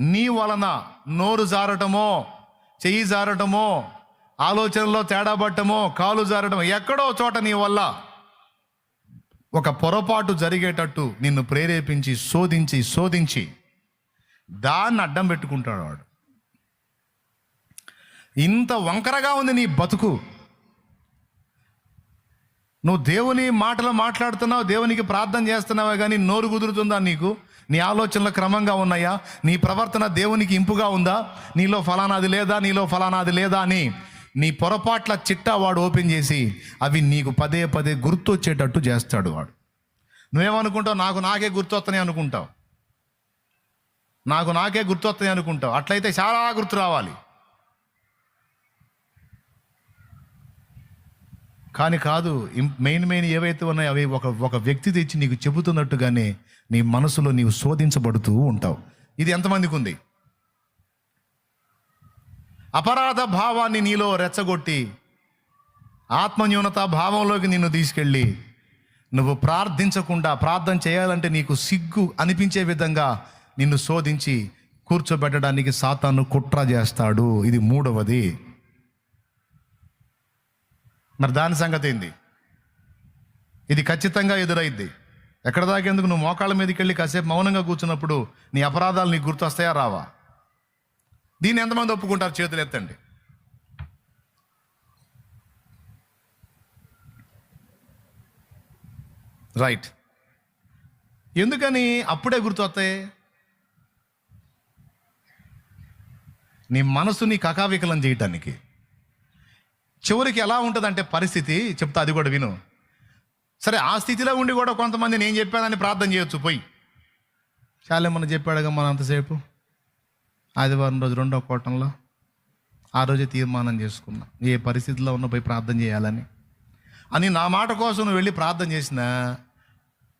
నీ వలన నోరు జారటమో చెయ్యి జారటమో ఆలోచనలో తేడా పట్టమో కాలు జారటమో ఎక్కడో చోట నీ వల్ల ఒక పొరపాటు జరిగేటట్టు నిన్ను ప్రేరేపించి శోధించి శోధించి దాన్ని అడ్డం పెట్టుకుంటాడు వాడు. ఇంత వంకరగా ఉంది నీ బతుకు. నువ్వు దేవుని మాటలు మాట్లాడుతున్నావు దేవునికి ప్రార్థన చేస్తున్నావే కానీ నోరు కుదురుతుందా నీకు? నీ ఆలోచనలు క్రమంగా ఉన్నాయా? నీ ప్రవర్తన దేవునికి ఇంపుగా ఉందా? నీలో ఫలానాది లేదా? నీలో ఫలానాది లేదా అని నీ పొరపాట్ల చిట్టా వాడు ఓపెన్ చేసి అవి నీకు పదే పదే గుర్తొచ్చేటట్టు చేస్తాడు వాడు. నువ్వేమనుకుంటావు? నాకు నాకే గుర్తొస్తున్నాయి అనుకుంటావు. నాకు నాకే గుర్తొస్తాయి అనుకుంటావు. అట్లయితే చాలా గుర్తు రావాలి. కానీ కాదు మెయిన్ మెయిన్ ఏవైతే ఉన్నాయో అవి ఒక ఒక వ్యక్తి తెచ్చి నీకు చెబుతున్నట్టుగానే నీ మనసులో నీవు శోధించబడుతూ ఉంటావు. ఇది ఎంతమందికి ఉంది అపరాధ భావాన్ని నీలో రెచ్చగొట్టి ఆత్మన్యూనత భావంలోకి నిన్ను తీసుకెళ్ళి నువ్వు ప్రార్థించకుండా ప్రార్థన చేయాలంటే నీకు సిగ్గు అనిపించే విధంగా నిన్ను శోధించి కూర్చోబెట్టడానికి సాతాను కుట్ర చేస్తాడు. ఇది మూడవది. మరి దాని సంగతి ఏంది? ఇది ఖచ్చితంగా ఎదురైద్ది. ఎక్కడ దాకేందుకు నువ్వు మోకాళ్ళ మీదకి వెళ్ళి కాసేపు మౌనంగా కూర్చున్నప్పుడు నీ అపరాధాలు నీకు గుర్తొస్తాయా రావా? దీన్ని ఎంతమంది ఒప్పుకుంటారు చేతులు ఎత్తండి. రైట్ ఎందుకని అప్పుడే గుర్తొస్తాయి? నీ మనసుని కకావికలం చేయటానికి. చివరికి ఎలా ఉంటుందంటే పరిస్థితి చెప్తా అది కూడా విను. సరే ఆ స్థితిలో ఉండి కూడా కొంతమంది నేను చెప్పానని ప్రార్థన చేయొచ్చు పోయి. చాలేమన్నా చెప్పాడుగా మనం అంతసేపు? ఆదివారం రోజు రెండో కోటంలో ఆ రోజే తీర్మానం చేసుకున్నా. ఏ పరిస్థితిలో ఉన్న పోయి ప్రార్థన చేయాలని. అని నా మాట కోసం నువ్వు వెళ్ళి ప్రార్థన చేసినా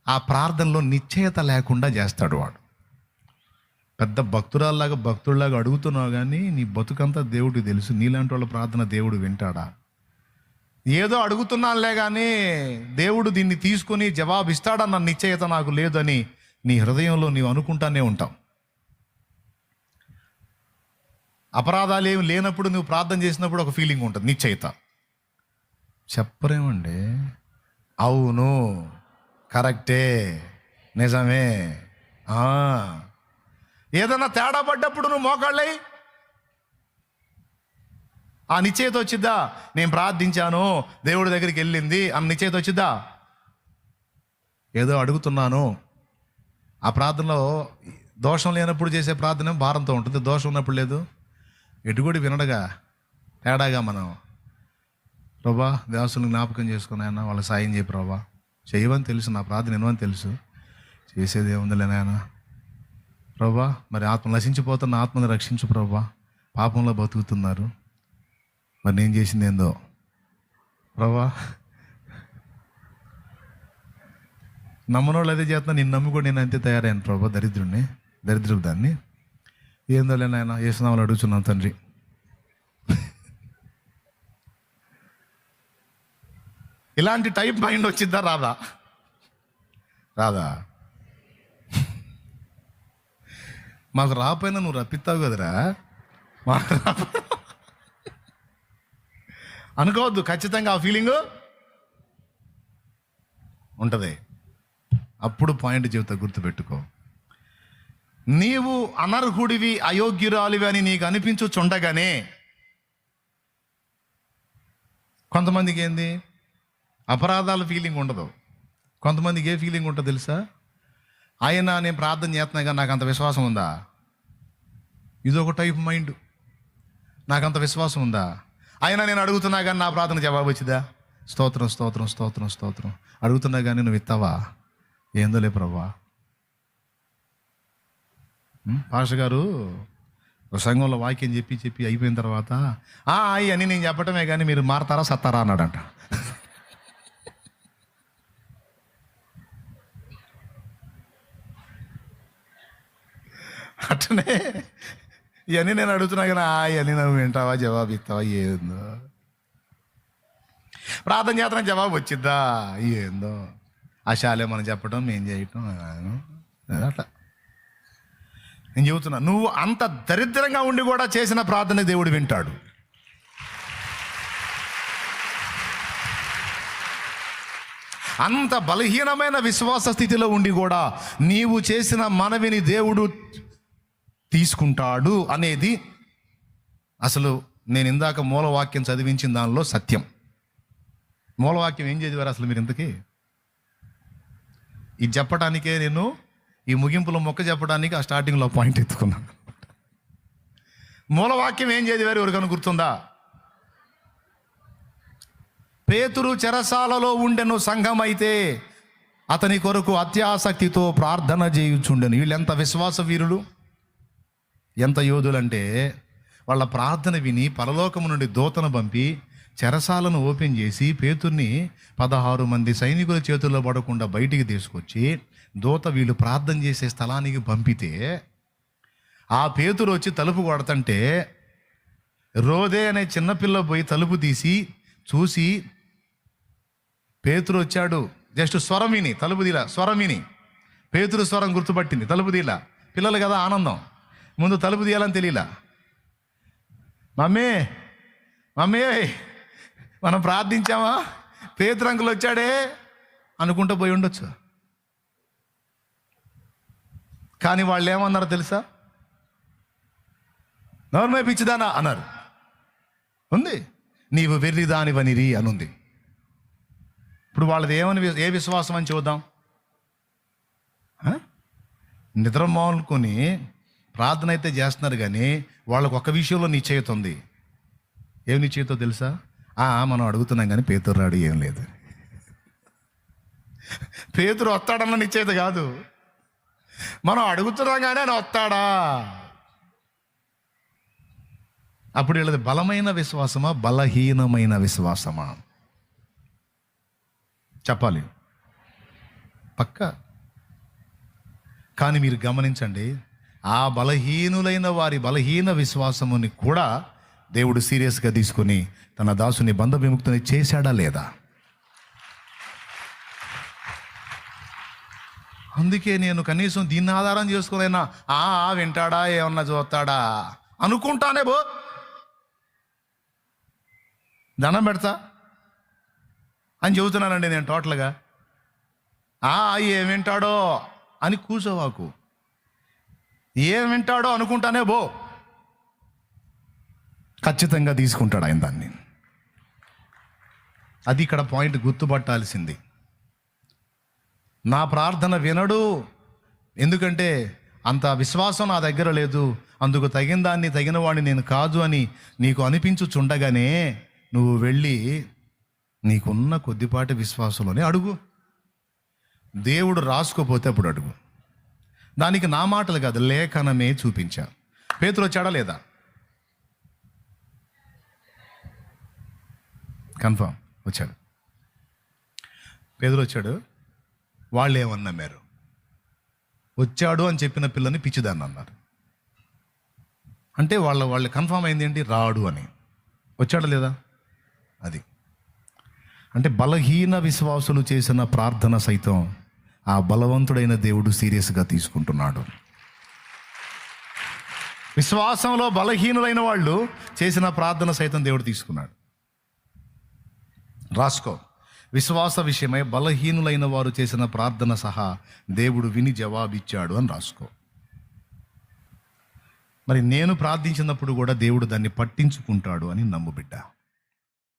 ఆ ప్రార్థనలో నిశ్చయత లేకుండా చేస్తాడు వాడు. పెద్ద భక్తురాల్లాగా భక్తుల్లాగా అడుగుతున్నావు కానీ నీ బతుకంతా దేవుడికి తెలుసు. నీలాంటి వాళ్ళ ప్రార్థన దేవుడు వింటాడా? ఏదో అడుగుతున్నానులే కానీ దేవుడు దీన్ని తీసుకొని జవాబు ఇస్తాడన్న నిశ్చయత నాకు లేదని నీ హృదయంలో నీవు అనుకుంటానే ఉంటావు. అపరాధాలు ఏమి లేనప్పుడు నువ్వు ప్రార్థన చేసినప్పుడు ఒక ఫీలింగ్ ఉంటుంది నిశ్చయిత. చెప్పరేమండి? అవును. కరెక్టే. నిజమే. ఏదైనా తేడా పడ్డప్పుడు నువ్వు మోకాళ్ళై? ఆ నిశ్చయిత వచ్చిద్దా? నేను ప్రార్థించాను దేవుడి దగ్గరికి వెళ్ళింది ఆ నిశ్చయిత వచ్చిద్దా? ఏదో అడుగుతున్నాను. ఆ ప్రార్థనలో దోషం లేనప్పుడు చేసే ప్రార్థన భారంతో ఉంటుంది. దోషం ఉన్నప్పుడు లేదు. ఎటుగుడి వినడగా తేడాగా మనం ప్రభా దేవస్తుని జ్ఞాపకం చేసుకున్నాయన్న వాళ్ళ సాయం చేయి ప్రభా. చేయవని తెలుసు నా ప్రార్థన వినవని తెలుసు. చేసేది ఏముందిలే నాయనా? ప్రభా మరి ఆత్మ నశించిపోతున్న ఆత్మను రక్షించు ప్రభా. పాపంలో బతుకుతున్నారు. మరి నేను చేసింది ఏందో? ప్రభా నమ్మనోళ్ళు అదే చేస్తున్నా నేను నమ్మి కూడా నేను అంతే తయారయ్యాను ప్రభా దరిద్రుడిని దరిద్రపు దాన్ని. ఏందో లేనాయన వేస్తున్నామని అడుగుతున్నాను తండ్రి. ఇలాంటి టైప్ మైండ్ వచ్చిద్దా రాదా? రాదా? మాకు రాపోయినా నువ్వు రప్పిస్తావు కదరా? మాకు అనుకోవద్దు ఖచ్చితంగా ఆ ఫీలింగ్ ఉంటుంది. అప్పుడు పాయింట్ చెబుతా గుర్తుపెట్టుకో నీవు అనర్హుడివి అయోగ్యురాలివి అని నీకు అనిపించుచుండగానే కొంతమందికి ఏంది? అపరాధాల ఫీలింగ్ ఉండదు. కొంతమందికి ఏ ఫీలింగ్ ఉంటుందో తెలుసా? ఆయన నేను ప్రార్థన చేస్తున్నా కానీ నాకు అంత విశ్వాసం ఉందా? ఇదొక టైప్ మైండ్ నాకు అంత విశ్వాసం ఉందా? అయినా నేను అడుగుతున్నా కానీ నా ప్రార్థన జవాబు వచ్చిందా? స్తోత్రం స్తోత్రం స్తోత్రం స్తోత్రం. అడుగుతున్నా కానీ నువ్వు ఇస్తావా ఏందోలే ప్రభా పాష గారు ఒక సంఘంలో వాక్యం చెప్పి చెప్పి అయిపోయిన తర్వాత "ఆ, అయ్యి అని నేను చెప్పటమే కానీ మీరు మారతారా సత్తారా అన్నాడంట. అట్లనే ఇవన్నీ నేను అడుగుతున్నా కానీ "ఆ, ఇవన్నీ నువ్వు వింటావా? జవాబు ఇస్తావా? ఏందో? ప్రార్థన చేతనం జవాబు వచ్చిద్దా? ఏందో? ఆ శాలే మనం చెప్పడం మేం చేయటం అట్లా. నేను చెబుతున్నా నువ్వు అంత దరిద్రంగా ఉండి కూడా చేసిన ప్రార్థన దేవుడు వింటాడు. అంత బలహీనమైన విశ్వాస స్థితిలో ఉండి కూడా నీవు చేసిన మనవిని దేవుడు తీసుకుంటాడు అనేది అసలు నేను ఇందాక మూలవాక్యం చదివించిన దానిలో సత్యం. మూలవాక్యం ఏం చదివారు అసలు మీరు ఇంతకీ? ఇది చెప్పడానికే నేను ఈ ముగింపులో మొక్క చెప్పడానికి ఆ స్టార్టింగ్లో పాయింట్ ఎత్తుకున్నాను మూలవాక్యం ఏం చదివారు ఎవరికైనా గుర్తుందా? పేతురు చెరసాలలో ఉండెను సంఘం అయితే అతని కొరకు అత్యాసక్తితో ప్రార్థన చేయుచుండెను. వీళ్ళు ఎంత విశ్వాస వీరుడు ఎంత యోధులంటే వాళ్ళ ప్రార్థన విని పరలోకము నుండి దూతను పంపి చెరసాలను ఓపెన్ చేసి పేతుర్ని పదహారు మంది సైనికుల చేతుల్లో పడకుండా బయటికి తీసుకొచ్చి దూత వీళ్ళు ప్రార్థన చేసే స్థలానికి పంపితే ఆ పేతురు వచ్చి తలుపు కొడతంటే రోదే అనే చిన్నపిల్ల పోయి తలుపు తీసి చూసి పేతురు వచ్చాడు. జస్ట్ స్వరమిని తలుపు తీల స్వరమిని పేతురు స్వరం గుర్తుపట్టింది తలుపు తీల పిల్లలు కదా ఆనందం. ముందు తలుపు తీయాలని తెలియలా. మమ్మీ మమ్మీ మనం ప్రార్థించామా? పేతురంకులు వచ్చాడే అనుకుంటూ పోయి ఉండొచ్చు. కానీ వాళ్ళు ఏమన్నారో తెలుసా? నోర్మే పిచ్చిదానా అన్నారు. ఉంది. నీవు వెర్రి దానివనిరి అనుంది. ఇప్పుడు వాళ్ళది ఏమని ఏ విశ్వాసం అని చూద్దాం? నిద్ర మానుకొని ప్రార్థన అయితే చేస్తున్నారు కానీ వాళ్ళకు ఒక విషయంలో నిశ్చయిత ఉంది. ఏం నిశ్చయితో తెలుసా? మనం అడుగుతున్నాం కానీ పేతురు రాడు ఏం లేదు. పేతురు వస్తాడన్న నిశ్చయిత కాదు. మనం అడుగుతున్నాం కానీ ఆయన వస్తాడా? అప్పుడు వీళ్ళది బలమైన విశ్వాసమా? బలహీనమైన విశ్వాసమా? చెప్పాలి. పక్క. కానీ మీరు గమనించండి ఆ బలహీనులైన వారి బలహీన విశ్వాసముని కూడా దేవుడు సీరియస్గా తీసుకొని తన దాసుని బంధ విముక్తిని చేశాడా లేదా? అందుకే నేను కనీసం దీన్ని ఆధారం చేసుకోలేనా? ఆ ఆ, వింటాడా? ఏమన్నా చూస్తాడా? అనుకుంటానే బో దండం పెడతా. అని చెబుతున్నానండి నేను టోటల్గా. ఆ ఏమింటాడో వింటాడో అని కూర్చోవాకు ఏం వింటాడో అనుకుంటానే బో ఖచ్చితంగా తీసుకుంటాడు ఆయన దాన్ని. అది ఇక్కడ పాయింట్ గుర్తుపట్టాల్సింది. నా ప్రార్థన వినడు ఎందుకంటే అంత విశ్వాసం నా దగ్గర లేదు అందుకు తగిన దాన్ని తగిన వాడిని నేను కాదు అని నీకు అనిపించుచుండగానే నువ్వు వెళ్ళి నీకున్న కొద్దిపాటి విశ్వాసంలోనే అడుగు. దేవుడు రాసుకోపోతే అప్పుడు అడుగు. దానికి నా మాటలు కాదు లేఖనమే చూపించా. పేతులు వచ్చాడా లేదా? కన్ఫామ్ వచ్చాడు. పేదలు వచ్చాడు. వాళ్ళు ఏమని వచ్చాడు అని చెప్పిన పిల్లని పిచ్చిదాన్ని అన్నారు. అంటే వాళ్ళ వాళ్ళు కన్ఫామ్ అయింది ఏంటి? రాడు అని. వచ్చాడు లేదా? అది. అంటే బలహీన విశ్వాసులు చేసిన ప్రార్థన సైతం ఆ బలవంతుడైన దేవుడు సీరియస్గా తీసుకుంటున్నాడు. విశ్వాసంలో బలహీనులైన వాళ్ళు చేసిన ప్రార్థన సైతం దేవుడు తీసుకున్నాడు. రాసుకో. విశ్వాస విషయమై బలహీనులైన వారు చేసిన ప్రార్థన సహా దేవుడు విని జవాబిచ్చాడు అని రాసుకో. మరి నేను ప్రార్థించినప్పుడు కూడా దేవుడు దాన్ని పట్టించుకుంటాడు అని నమ్ముబిడ్డా?